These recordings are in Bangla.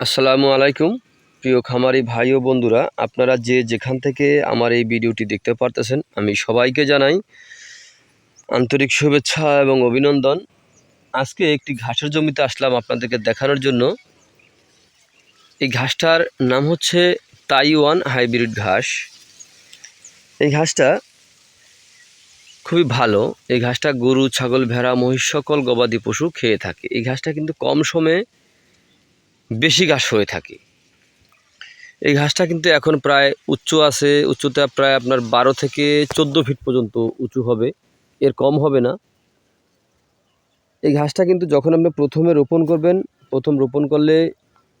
আসসালামু আলাইকুম, প্রিয় খামারি ভাই ও বন্ধুরা। আপনারা যে যেখান থেকে আমার এই ভিডিওটি দেখতে পারতেছেন, আমি সবাইকে জানাই আন্তরিক শুভেচ্ছা এবং অভিনন্দন। আজকে একটি ঘাসের জমিতে আসলাম আপনাদেরকে দেখানোর জন্য। এই ঘাসটার নাম হচ্ছে তাইওয়ান হাইব্রিড ঘাস। এই ঘাসটা খুবই ভালো। এই ঘাসটা গরু, ছাগল, ভেড়া, মহিষ সকল গবাদি পশু খেয়ে থাকে। এই ঘাসটা কিন্তু কম সময়ে বেশি ঘাস হয়ে থাকে। এই ঘাসটা কিন্তু এখন প্রায় উচ্চ আছে, উচ্চতা প্রায় আপনার বারো থেকে চোদ্দ ফিট পর্যন্ত উঁচু হবে, এর কম হবে না। এই ঘাসটা কিন্তু যখন আপনি প্রথমে রোপণ করবেন, প্রথম রোপণ করলে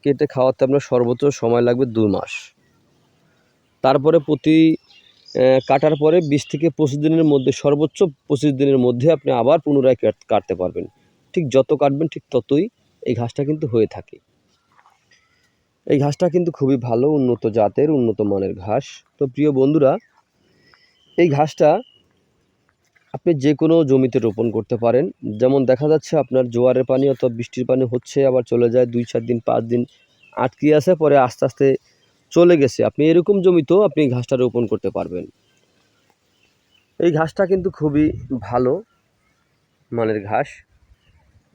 কেটে খাওয়াতে আপনার সর্বোচ্চ সময় লাগবে দুই মাস। তারপরে প্রতি কাটার পরে বিশ থেকে পঁচিশ দিনের মধ্যে, সর্বোচ্চ পঁচিশ দিনের মধ্যে আপনি আবার পুনরায় কাট- কাটতে পারবেন। ঠিক যত কাটবেন ঠিক ততই এই ঘাসটা কিন্তু হয়ে থাকে। এই ঘাসটা কিন্তু খুবই ভালো, উন্নত জাতের, উন্নত মানের ঘাস। তো প্রিয় বন্ধুরা, এই ঘাসটা আপনি যে কোনো জমিতে রোপণ করতে পারেন। যেমন দেখা যাচ্ছে আপনার জোয়ারের পানি অথবা বৃষ্টির পানি হচ্ছে, আবার চলে যায় দুই, চার দিন, পাঁচ দিন আটকে আসে, পরে আস্তে আস্তে চলে গেছে। আপনি এরকম জমিতেও আপনি ঘাসটা রোপণ করতে পারবেন। এই ঘাসটা কিন্তু খুবই ভালো মানের ঘাস।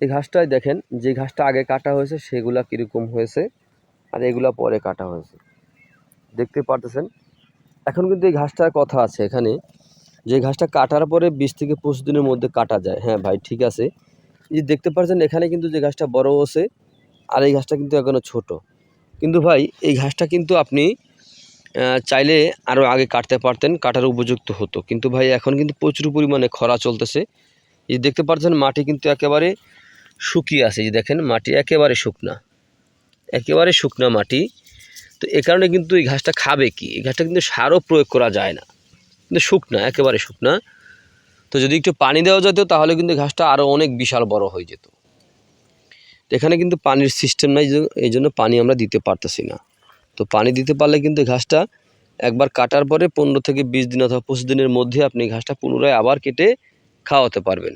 এই ঘাসটায় দেখেন, যে ঘাসটা আগে কাটা হয়েছে, সেগুলা কীরকম হয়েছে। আর এগুলো পরে কাটা হয়েছে। দেখতে পারতেছেন? এখন কিন্তু এই ঘাসটার কথা আছে এখানে, যে ঘাসটা কাটার পরে বিশ থেকে পঁচিশ দিনের মধ্যে কাটা যায়। হ্যাঁ ভাই, ঠিক আছে। এই যে দেখতে পাচ্ছেন এখানে কিন্তু যে ঘাসটা বড় আছে আর এই ঘাসটা কিন্তু এখনও ছোট। কিন্তু ভাই, এই ঘাসটা কিন্তু আপনি চাইলে আরও আগে কাটতে পারতেন, কাটার উপযুক্ত হতো। কিন্তু ভাই, এখন কিন্তু প্রচুর পরিমাণে খরা চলতেছে। এই দেখতে পাচ্ছেন মাটি কিন্তু একেবারে শুকিয়ে আছে। যে দেখেন, মাটি একেবারে শুকনা। একেবারে শুকনো মাটি। তো এ কারণে কিন্তু এই ঘাসটা খাবে কি? এই ঘাসটা কিন্তু সারও প্রয়োগ করা যায় না। কিন্তু শুকনা, একেবারে শুকনা। তো যদি একটু পানি দেওয়া যেত, তাহলে কিন্তু ঘাসটা আরও অনেক বিশাল বড় হয়ে যেত। এখানে কিন্তু পানির সিস্টেম নাই এই জন্য পানি আমরা দিতে পারতেছি না। তো পানি দিতে পারলে কিন্তু ঘাসটা একবার কাটার পরে পনেরো থেকে বিশ দিন অথবা পঁচিশ দিনের মধ্যে আপনি ঘাসটা পুনরায় আবার কেটে খাওয়াতে পারবেন।